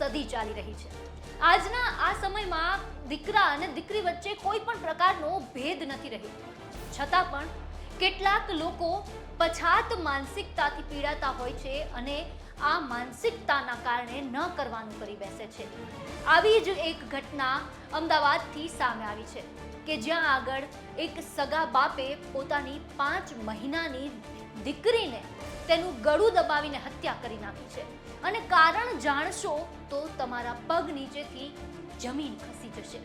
સદી ચાલી રહી છે. આજના આ સમયમાં દીકરા અને દીકરી વચ્ચે કોઈ પણ પ્રકારનો ભેદ નથી રહ્યો. છતાં પણ કેટલાક લોકો પછાત માનસિકતાથી પીડાતા હોય છે અને આ માનસિકતાના કારણે ન કરવાનું કરી બેસે છે. આવી જ એક ઘટના અમદાવાદથી સામે આવી છે કે જ્યાં આગળ એક સગા બાપે પોતાની પાંચ મહિનાની દીકરીને તેનું ગળું દબાવીને હત્યા કરી નાખી છે. અને કારણ જાણશો તો તમારા પગ નીચેથી જમીન ખસી જશે.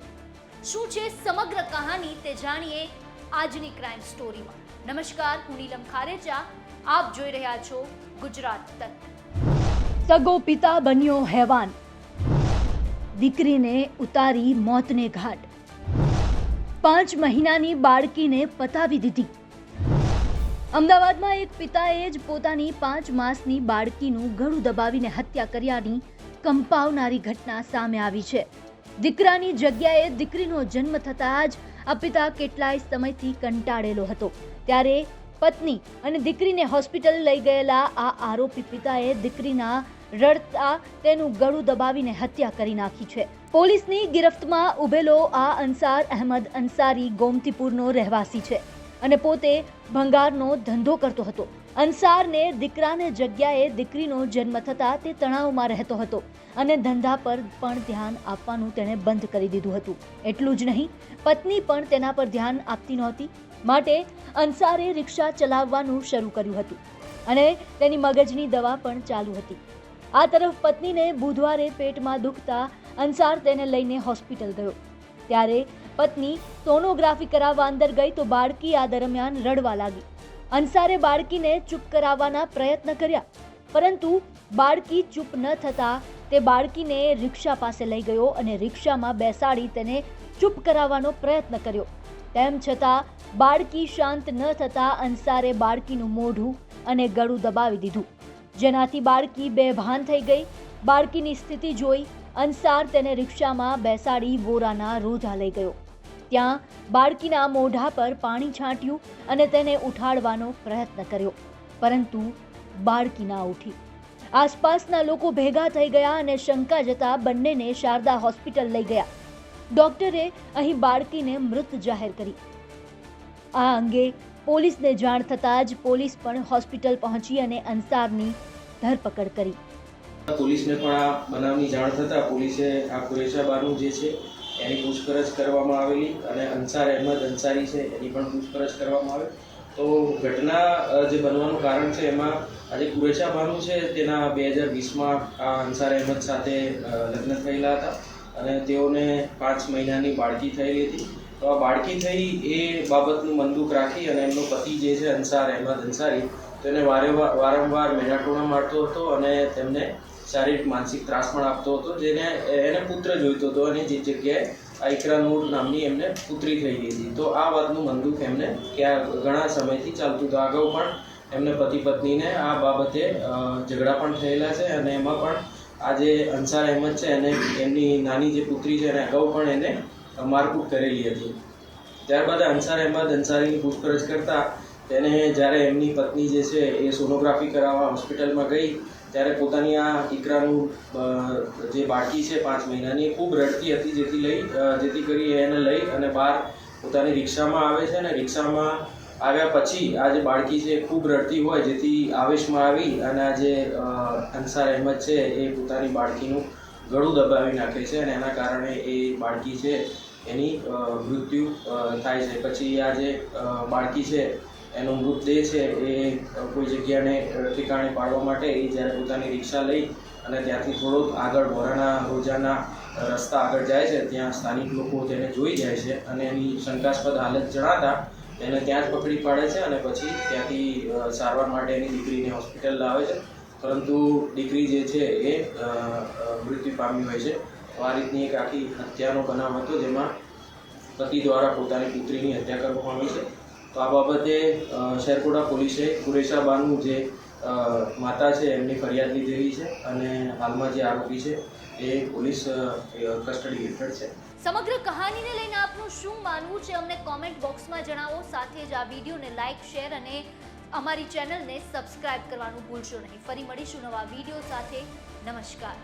શું છે સમગ્ર કહાની તે જાણીએ આજની ક્રાઇમ સ્ટોરીમાં નમસ્કાર, હું નીલમ ખારેચા. આપ જોઈ રહ્યા છો ગુજરાત તક. સગો પિતા બન્યો હેવાન. દીકરીને ઉતારી મોતને ઘાટ. પાંચ મહિનાની બાળકીને પતાવી દીધી. અમદાવાદમાં એક પિતાએ જ પોતાની પાંચ માસની બાળકીનું ગળું દબાવીને હત્યા કર્યાની કંપાવનારી ઘટના સામે આવી છે. દીકરાની જગ્યાએ દીકરીનો જન્મ થતાં જ આ પિતા કેટલાય સમયથી કંટાળેલો હતો. ત્યારે પત્ની અને દીકરીને હોસ્પિટલ લઈ ગયેલા આ આરોપી પિતાએ દીકરીના રડતા તેનું ગળું દબાવીને હત્યા કરી નાખી છે. પોલીસની ગિરફ્તમાં ઉભેલો આ અંસાર અહેમદ અંસારી ગોમતીપુરનો રહેવાસી છે. અને પોતે ભંગારનો ધંધો કરતો હતો. અંસારને દીકરાને જગ્યાએ દીકરીનો જન્મ થતાં તે તણાવમાં રહેતો હતો અને ધંધા પર પણ ધ્યાન આપવાનું તેણે બંધ કરી દીધું હતું. એટલું જ નહીં, પત્ની પણ તેના પર ધ્યાન આપતી નહોતી. માટે અંસારે રિક્ષા ચલાવવાનું શરૂ કર્યું હતું અને તેની મગજની દવા પણ ચાલુ હતી. આ તરફ પત્નીને બુધવારે પેટમાં દુખતા અંસાર તેને લઈને હોસ્પિટલ ગયો. ત્યારે પત્ની સોનોગ્રાફી કરાવવા અંદર ગઈ તો બાળકી આ દરમિયાન રડવા લાગી. અંસારે બાળકીને ચૂપ કરાવવાના પ્રયત્ન કર્યા. પરંતુ બાળકી ચૂપ ન થતા તે બાળકીને રિક્ષા પાસે લઈ ગયો અને રિક્ષામાં બેસાડી તેને ચૂપ કરાવવાનો પ્રયત્ન કર્યો. તેમ છતાં બાળકી શાંત ન થતાં અંસારે બાળકીનું મોઢું અને ગળું દબાવી દીધું. જેનાથી બાળકી બેભાન થઈ ગઈ. બાળકીની સ્થિતિ જોઈ અંસાર તેને રિક્ષામાં બેસાડી વોરાના રોધા લઈ ગયો. ત્યાં બાળકીના મોઢા પર પાણી છાંટ્યું અને તેને ઉઠાડવાનો પ્રયત્ન કર્યો. પરંતુ બાળકી ના ઉઠી. આસપાસના લોકો ભેગા થઈ ગયા અને શંકા જતા બંનેને શારદા હોસ્પિટલ લઈ ગયા. ડોક્ટરે અહીં બાળકીને મૃત જાહેર કરી. આ અંગે પોલીસને જાણ થતાં જ પોલીસ પણ હોસ્પિટલ પહોંચી અને અંસારની ધરપકડ કરી. પોલીસને પણ આ બનાવની જાણ થતાં પોલીસે આ કુરેશા બાનુ જે છે એની પૂછપરછ કરવામાં આવેલી અને અંસાર અહેમદ અંસારી છે, એની પણ પૂછપરછ કરવામાં આવે. તો ઘટના જે બનવાનું કારણ છે, એમાં આજે કુરેશા માનું છે, તેના બે હજાર વીસમાં આ અંસાર અહેમદ સાથે લગ્ન થયેલા હતા અને તેઓને પાંચ મહિનાની બાળકી થયેલી હતી. તો આ બાળકી થઈ એ બાબતનું મંદુક રાખી અને એમનો પતિ જે છે, અંસાર અહેમદ અંસારી વારે વા- વારંવાર મેનાટોણા મારતો હતો અને તેમને શારીરિક માનસિક ત્રાસ પણ આપતો હતો, જેને એને પુત્ર જોઈતો હતો અને જે જગ્યાએ આ ઇકરા નામની એમને પુત્રી થઈ ગઈ હતી. તો આ વાતનું બંદૂક એમને ક્યાં ઘણા સમયથી ચાલતું હતું. અગાઉ પણ એમને પતિ પત્નીને આ બાબતે ઝઘડા પણ થયેલા છે અને એમાં પણ આ જે અંસાર અહેમદ છે એને એમની નાની જે પુત્રી છે એને અગાઉ પણ એને મારકૂટ કરેલી હતી. ત્યારબાદ અંસાર અહેમદ અંસારીની પૂછપરછ કરતા તેને જ્યારે એમની પત્ની જે છે એ સોનોગ્રાફી કરાવવા હોસ્પિટલમાં ગઈ, ત્યારે પોતાની આ દીકરાનું જે બાળકી છે પાંચ મહિનાની, એ ખૂબ રડતી હતી, જેથી લઈ જેથી કરી એને લઈ અને બહાર પોતાની રિક્ષામાં આવે છે અને રિક્ષામાં આવ્યા પછી આ જે બાળકી છે ખૂબ રડતી હોય, જેથી આવેશમાં આવી અને આ જે અંસાર અહેમદ છે એ પોતાની બાળકીનું ગળું દબાવી નાખે છે અને એના કારણે એ બાળકી છે એની મૃત્યુ થાય છે. પછી આ જે બાળકી છે એનો મૃતદેહ છે એ કોઈ જગ્યાને ઠેકાણે પાડવા માટે એ જ્યારે પોતાની રિક્ષા લઈ અને ત્યાંથી થોડોક આગળ મોરાના રોજાના રસ્તા આગળ જાય છે, ત્યાં સ્થાનિક લોકો તેને જોઈ જાય છે અને એની શંકાસ્પદ હાલત જણાતા તેને ત્યાં જ પકડી પાડે છે અને પછી ત્યાંથી સારવાર માટે એની દીકરીને હોસ્પિટલ લાવે છે. પરંતુ દીકરી જે છે એ મૃત્યુ પામી હોય છે. તો આ રીતની એક આખી હત્યાનો બનાવ હતો જેમાં પતિ દ્વારા પોતાની પુત્રીની હત્યા કરવામાં આવી છે. તો આ બાબતે શેરકોટા પોલીસે કુરેશાબાનું જે માતા છે, એમની ફરિયાદ લીધેલી છે અને હાલમાં જે આરોપી છે, એ પોલીસ કસ્ટડી હેઠળ છે. સમગ્ર કહાનીને લઈને આપનું શું માનવું છે, અમને કોમેન્ટ બોક્સમાં જણાવો. સાથે જ આ વિડીયોને લાઇક શેર અને અમારી ચેનલને સબસ્ક્રાઇબ કરવાનું ભૂલશો નહીં. ફરી મળીશું નવા વીડિયો સાથે. નમસ્કાર.